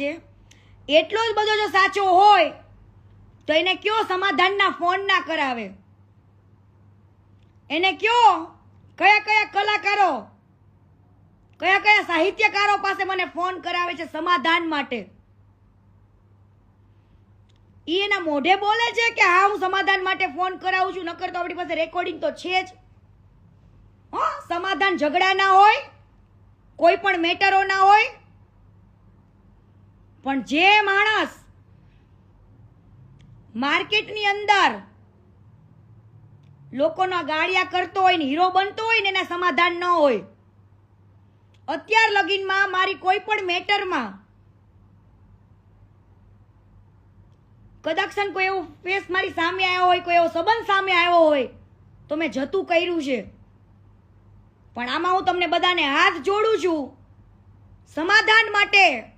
છે? એટલો જ બધો જો સાચો હોય, તો એને કયો સમાધાનના ફોન ના કરાવે? એને કયો? કયા કયા કલાકારો? કયા કયા સાહિત્યકારો પાસે મને ફોન કરાવે છે સમાધાન માટે? ઈ એના મોઢે બોલે છે કે હા, હું સમાધાન માટે ફોન કરાવું છું, નકર તો આપણી પાસે રેકોર્ડિંગ તો છે જ. હા, સમાધાન ઝઘડા ના હોય, કોઈ પણ મેટરો ના હોય પણ જે માણસ માર્કેટની અંદર લોકોના ગાળિયા કરતો હોય ને, હીરો બનતો હોય ને, એના સમાધાન ન હોય. અત્યાર લગીનમાં મારી કોઈ પણ મેટરમાં કદાચ કોઈ એવું ફેસ મારી સામે આવ્યો હોય, કોઈ એવો સંબંધ સામે આવ્યો હોય, તો મેં જતું કર્યું છે. પણ આમાં હું તમને બધાને હાથ જોડું છું. સમાધાન માટે